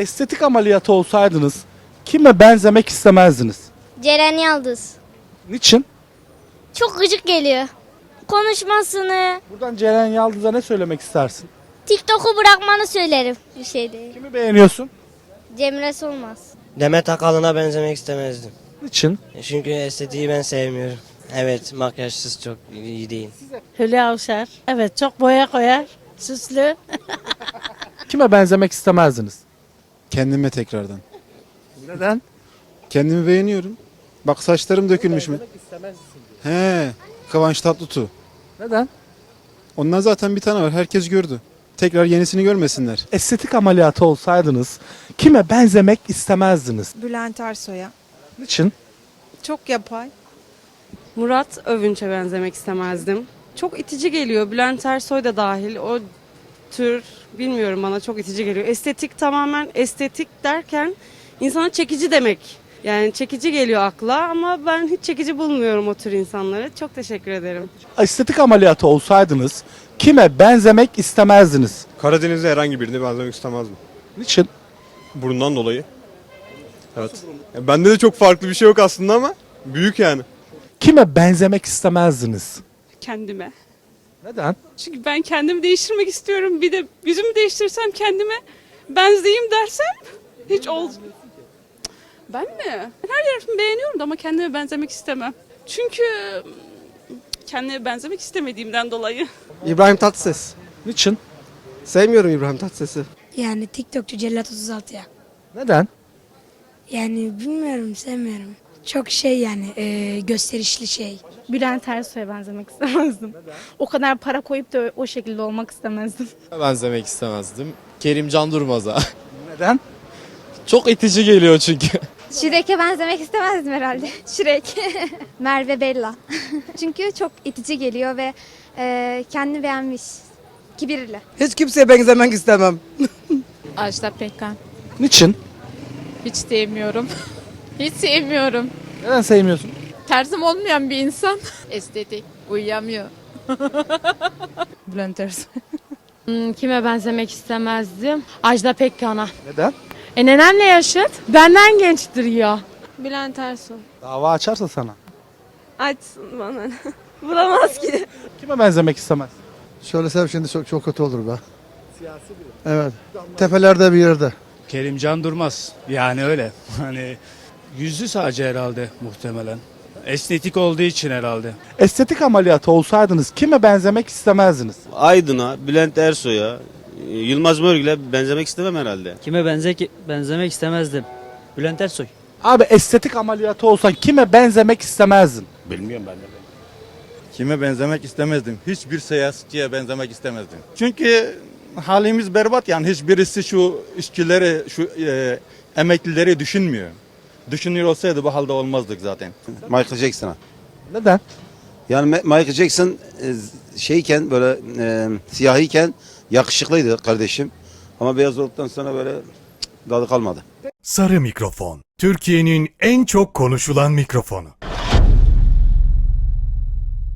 Estetik ameliyatı olsaydınız kime benzemek istemezdiniz? Ceren Yıldız. Niçin? Çok gıcık geliyor. Konuşmasını, Buradan Ceren Yaldız'a ne söylemek istersin? TikTok'u bırakmanı söylerim. Bir şey değil. Kimi beğeniyorsun? Cemre Solmaz. Demet Akalın'a benzemek istemezdim. Niçin? Çünkü estetiği ben sevmiyorum. Evet makyajsız çok iyi değil. Hülya Avşar. Evet çok boya koyar. Süslü. Kime benzemek istemezdiniz? Kendime tekrardan. Neden? Kendimi beğeniyorum. Bak saçlarım dökülmüş mü? He, Kıvanç Tatlıtuğ. Neden? Ondan zaten bir tane var. Herkes gördü. Tekrar yenisini görmesinler. Estetik ameliyatı olsaydınız kime benzemek istemezdiniz? Bülent Ersoy'a. Niçin? Çok yapay. Murat Övünç'e benzemek istemezdim. Çok itici geliyor. Bülent Ersoy da dahil. O tür bilmiyorum bana çok itici geliyor. Estetik tamamen estetik derken insana çekici demek. Yani çekici geliyor akla ama ben hiç çekici bulmuyorum o tür insanları. Çok teşekkür ederim. Estetik ameliyatı olsaydınız kime benzemek istemezdiniz? Karadeniz'de herhangi birine benzemek istemezdim. Niçin? Burundan dolayı. Evet. Ya bende de çok farklı bir şey yok aslında ama büyük yani. Kime benzemek istemezdiniz? kendime. Neden? Çünkü ben kendimi değiştirmek istiyorum. Bir de yüzümü değiştirsem kendime benzeyeyim dersem hiç ol. Ben mi? Her yerimi beğeniyorum da ama kendime benzemek istemem. Çünkü kendime benzemek istemediğimden dolayı. İbrahim Tatlıses. Niçin? Sevmiyorum İbrahim Tatlıses'i. Yani TikTokçu Cellat 36 ya. Neden? Yani bilmiyorum sevmiyorum. Çok şey yani e, gösterişli şey. Bülent Ersoy'a benzemek istemezdim. O kadar para koyup da o şekilde olmak istemezdim. Benzemek istemezdim. Kerimcan Durmaz'a. Neden? Çok itici geliyor çünkü. Şirek'e benzemek istemezdim herhalde. Şirek. Merve Bella. Çünkü çok itici geliyor ve e, kendini beğenmiş. Kibirli. Hiç kimseye benzemek istemem. Ajda Pekkan. Niçin? Hiç sevmiyorum. Hiç sevmiyorum. Neden sevmiyorsun? Terzim olmayan bir insan. Estetik. Uyuyamıyor. Bülent Ersoy. Hmm, kime benzemek istemezdim? Ajda Pekkan'a. Neden? E nenemle yaşıt. Benden gençtir ya. Bülent Ersoy. Dava açarsa sana. Açsın bana. Bulamaz ki. Kime benzemek istemez? Söylesem şimdi çok çok kötü olur be. Siyasi biri. Evet. Tepelerde bir yerde. Kerimcan Durmaz. Yani öyle. Hani yüzü sadece herhalde muhtemelen. Estetik olduğu için herhalde. Estetik ameliyatı olsaydınız kime benzemek istemezdiniz? Aydın'a, Bülent Ersoy'a, Yılmaz Morgül'e benzemek istemem herhalde. Kime benzek benzemek istemezdim? Bülent Ersoy. Abi estetik ameliyatı olsan kime benzemek istemezdin? Bilmiyorum ben de. Kime benzemek istemezdim? Hiçbir siyasetçiye benzemek istemezdim. Çünkü halimiz berbat yani hiçbirisi şu işçileri, şu e, emeklileri düşünmüyor. Düşünüyor olsaydı bu halde olmazdık zaten. Michael Jackson'a. Neden? Yani Ma- Michael Jackson e, şeyken böyle e, siyahiyken yakışıklıydı kardeşim. Ama beyaz olduktan sonra böyle cık, tadı kalmadı. Sarı mikrofon. Türkiye'nin en çok konuşulan mikrofonu.